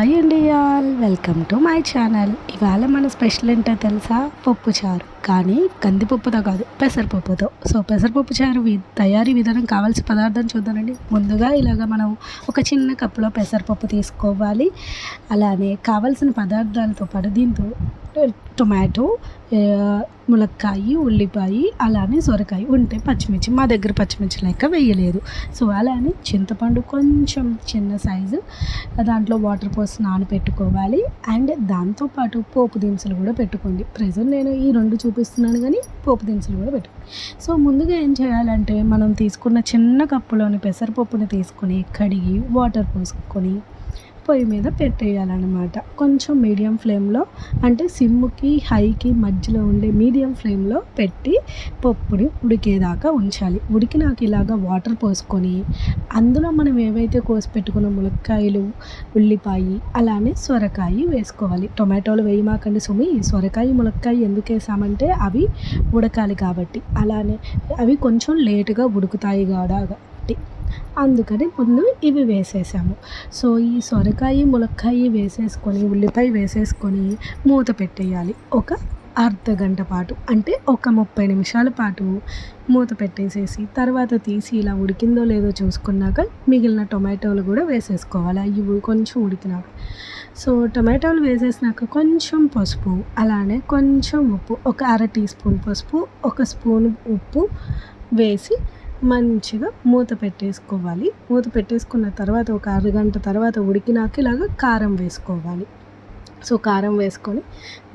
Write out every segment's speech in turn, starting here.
Hi అండి all welcome to my channel. ఇవాళ మన స్పెషల్ ఏంటో తెలుసా? పప్పు చారు. కానీ కందిపప్పుతో కాదు పెసరపప్పుతో. సో పెసరపప్పు చారు వి తయారీ విధానం కావాల్సిన పదార్థం చూద్దానండి ముందుగా ఇలాగ మనం ఒక చిన్న కప్పులో పెసరపప్పు తీసుకోవాలి. అలానే కావాల్సిన పదార్థాలతో పాటు దీంతో టొమాటో ములక్కాయి ఉల్లిపాయ అలానే సొరకాయ ఉంటే పచ్చిమిర్చి. మా దగ్గర పచ్చిమిర్చి లెక్క వేయలేదు. సో అలానే చింతపండు కొంచెం చిన్న సైజు దాంట్లో వాటర్ పోసి నానబెట్టుకోవాలి అండ్ దాంతోపాటు పోపు దినుసులు కూడా పెట్టుకోండి. ప్రజెంట్ నేను ఈ రెండు చూపిస్తున్నాను కానీ పోపు దినుసులు కూడా పెట్టుకోండి. సో ముందుగా ఏం చేయాలంటే మనం తీసుకున్న చిన్న కప్పులోని పెసరపప్పుని తీసుకొని కడిగి వాటర్ పోసుకొని పొయ్యి మీద పెట్టేయాలన్నమాట. కొంచెం మీడియం ఫ్లేమ్లో అంటే సిమ్కి హైకి మధ్యలో ఉండే మీడియం ఫ్లేమ్లో పెట్టి పప్పుని ఉడికేదాకా ఉంచాలి. ఉడికినాక ఇలాగా వాటర్ పోసుకొని అందులో మనం ఏవైతే కోసి పెట్టుకున్న ములక్కాయలు ఉల్లిపాయ అలానే సొరకాయ వేసుకోవాలి. టొమాటోలు వేయమాకండి సుమి. సొరకాయ ములక్కాయ ఎందుకు వేసామంటే అవి ఉడకాలి కాబట్టి. అలానే అవి కొంచెం లేటుగా ఉడుకుతాయి కాబట్టి అందుకని ముందు ఇవి వేసేసాము. సో ఈ సొరకాయ ములక్కాయ వేసేసుకొని ఉల్లిపాయ వేసేసుకొని మూత పెట్టేయాలి. ఒక అర్ధ గంట పాటు అంటే ఒక ముప్పై నిమిషాల పాటు మూత పెట్టేసేసి తర్వాత తీసి ఇలా ఉడికిందో లేదో చూసుకున్నాక మిగిలిన టొమాటోలు కూడా వేసేసుకోవాలి. ఇవి కొంచెం ఉడికినాక. సో టొమాటోలు వేసేసినాక కొంచెం పసుపు అలానే కొంచెం ఉప్పు ఒక అర టీ స్పూన్ పసుపు ఒక స్పూన్ ఉప్పు వేసి మంచిగా మూత పెట్టేసుకోవాలి. మూత పెట్టేసుకున్న తర్వాత ఒక అరగంట తర్వాత ఉడికినాక ఇలాగ కారం వేసుకోవాలి. సో కారం వేసుకొని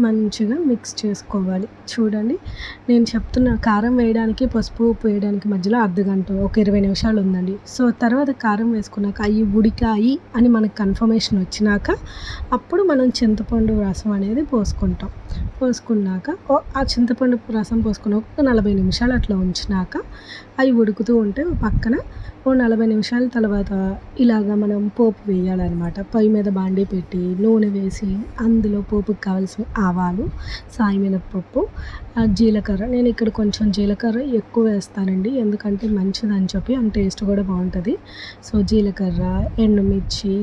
మంచిగా మిక్స్ చేసుకోవాలి. చూడండి నేను చెప్తున్న కారం వేయడానికి పసుపు ఉప్పు వేయడానికి మధ్యలో అర్ధ గంట ఒక ఇరవై నిమిషాలు ఉందండి. సో తర్వాత కారం వేసుకున్నాక అవి ఉడికాయి అని మనకు కన్ఫర్మేషన్ వచ్చినాక అప్పుడు మనం చింతపండు రసం అనేది పోసుకుంటాం. పోసుకున్నాక ఆ చింతపండు రసం పోసుకున్నాక ఒక నలభై నిమిషాలు అట్లా ఉంచినాక అవి ఉడుకుతూ ఉంటే పక్కన ఓ నలభై నిమిషాల తర్వాత ఇలాగ మనం పోపు వేయాలన్నమాట. పొయ్యి మీద బాండీ పెట్టి నూనె వేసి అందులో పోపుకి కావాల్సిన ఆవాలు సాయిమినపప్పు జీలకర్ర. నేను ఇక్కడ కొంచెం జీలకర్ర ఎక్కువ వేస్తానండి ఎందుకంటే మంచిదని చెప్పి అండ్ టేస్ట్ కూడా బాగుంటుంది. సో జీలకర్ర ఎండుమిర్చి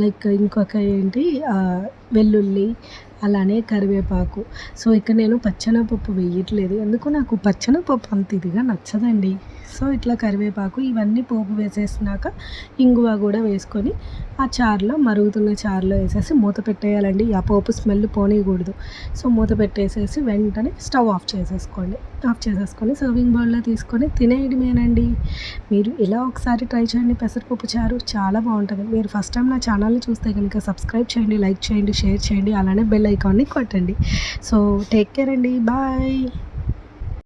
లైక్ ఇంకొక ఏంటి వెల్లుల్లి అలానే కరివేపాకు. సో ఇక్కడ నేను పచ్చనపప్పు వేయట్లేదు. ఎందుకు నాకు పచ్చనపప్పు అంత ఇదిగా నచ్చదండి. సో ఇట్లా కరివేపాకు ఇవన్నీ పోపు వేసేసినాక ఇంగువ కూడా వేసుకొని ఆ చారులో మరుగుతున్న చారులో వేసేసి మూత పెట్టేయాలండి. ఆ పోపు స్మెల్ పోనీయకూడదు. సో మూత పెట్టేసేసి వెంటనే స్టవ్ ఆఫ్ చేసేసుకోండి. ఆఫ్ చేసేసుకొని సర్వింగ్ బౌల్లో తీసుకొని తినేయడమేనండి. మీరు ఇలా ఒకసారి ట్రై చేయండి. పెసరపప్పు చారు చాలా బాగుంటుంది. మీరు ఫస్ట్ టైం నా ఛానల్ని చూస్తే కనుక సబ్స్క్రైబ్ చేయండి లైక్ చేయండి షేర్ చేయండి అలానే బెల్ ఐకాన్ని కొట్టండి. సో టేక్ కేర్ అండి. బాయ్.